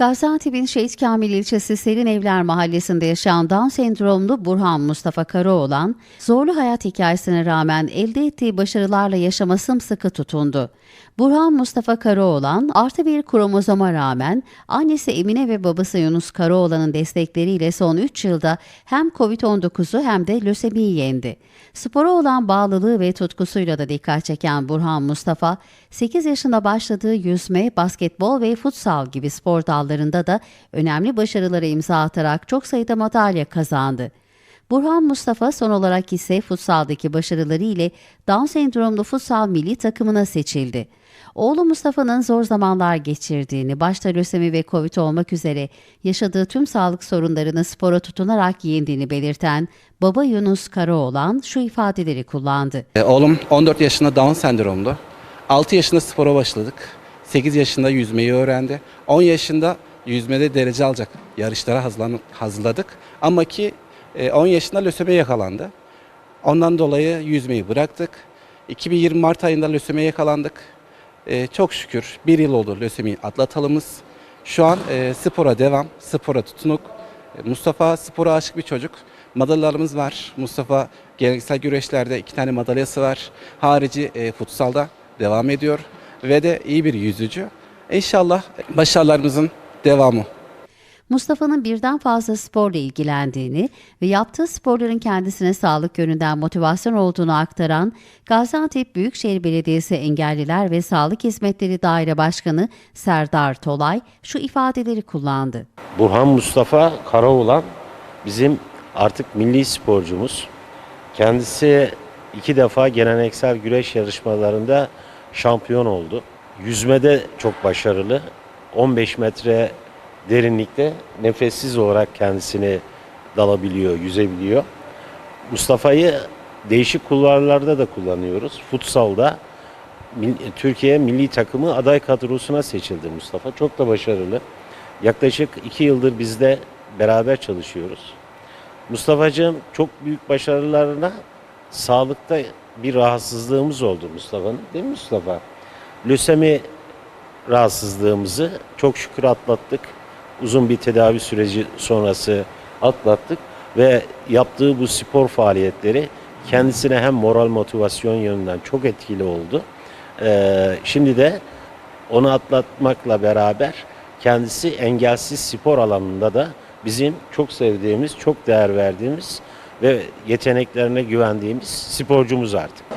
Gaziantep'in Şehit Kamil ilçesi Serin Evler mahallesinde yaşayan Down sendromlu Burhan Mustafa Karaoğlan, zorlu hayat hikayesine rağmen elde ettiği başarılarla yaşama sımsıkı tutundu. Burhan Mustafa Karaoğlan, artı bir kromozoma rağmen annesi Emine ve babası Yunus Karaoğlan'ın destekleriyle son 3 yılda hem Covid-19'u hem de lösemiyi yendi. Spora olan bağlılığı ve tutkusuyla da dikkat çeken Burhan Mustafa, 8 yaşında başladığı yüzme, basketbol ve futsal gibi spor dallarında da önemli başarılara imza atarak çok sayıda madalya kazandı. Burhan Mustafa son olarak ise futsaldaki başarıları ile Down sendromlu futsal milli takımına seçildi. Oğlu Mustafa'nın zor zamanlar geçirdiğini, başta lösemi ve Covid olmak üzere yaşadığı tüm sağlık sorunlarını spora tutunarak yendiğini belirten baba Yunus Karaoğlan şu ifadeleri kullandı. E, Oğlum 14 yaşında Down sendromlu. 6 yaşında spora başladık. 8 yaşında yüzmeyi öğrendi. 10 yaşında yüzmede derece alacak yarışlara hazırladık. Ama ki e, 10 yaşında lösemi yakalandı. Ondan dolayı yüzmeyi bıraktık. 2020 Mart ayında lösemiye yakalandık. E, çok şükür bir yıl oldu lösemi atlatalımız. Şu an e, spora devam, spora tutunuk. E, Mustafa spora aşık bir çocuk. Madalyalarımız var. Mustafa geleneksel güreşlerde iki tane madalyası var. Harici e, futsalda devam ediyor ve de iyi bir yüzücü. İnşallah başarılarımızın devamı. Mustafa'nın birden fazla sporla ilgilendiğini ve yaptığı sporların kendisine sağlık yönünden motivasyon olduğunu aktaran Gaziantep Büyükşehir Belediyesi Engelliler ve Sağlık Hizmetleri Daire Başkanı Serdar Tolay şu ifadeleri kullandı. Burhan Mustafa Karaoğlan bizim artık milli sporcumuz. Kendisi iki defa geleneksel güreş yarışmalarında şampiyon oldu. Yüzmede çok başarılı. 15 metre derinlikte nefessiz olarak kendisini dalabiliyor, yüzebiliyor. Mustafa'yı değişik kulvarlarda da kullanıyoruz. Futsalda Türkiye milli takımı aday kadrosuna seçildi Mustafa. Çok da başarılı. Yaklaşık iki yıldır bizde beraber çalışıyoruz. Mustafa'cığım çok büyük başarılarına sağlıkta bir rahatsızlığımız oldu Mustafa'nın. Değil mi Mustafa? Lösemi rahatsızlığımızı çok şükür atlattık. Uzun bir tedavi süreci sonrası atlattık ve yaptığı bu spor faaliyetleri kendisine hem moral motivasyon yönünden çok etkili oldu. Ee, şimdi de onu atlatmakla beraber kendisi engelsiz spor alanında da bizim çok sevdiğimiz, çok değer verdiğimiz ve yeteneklerine güvendiğimiz sporcumuz artık.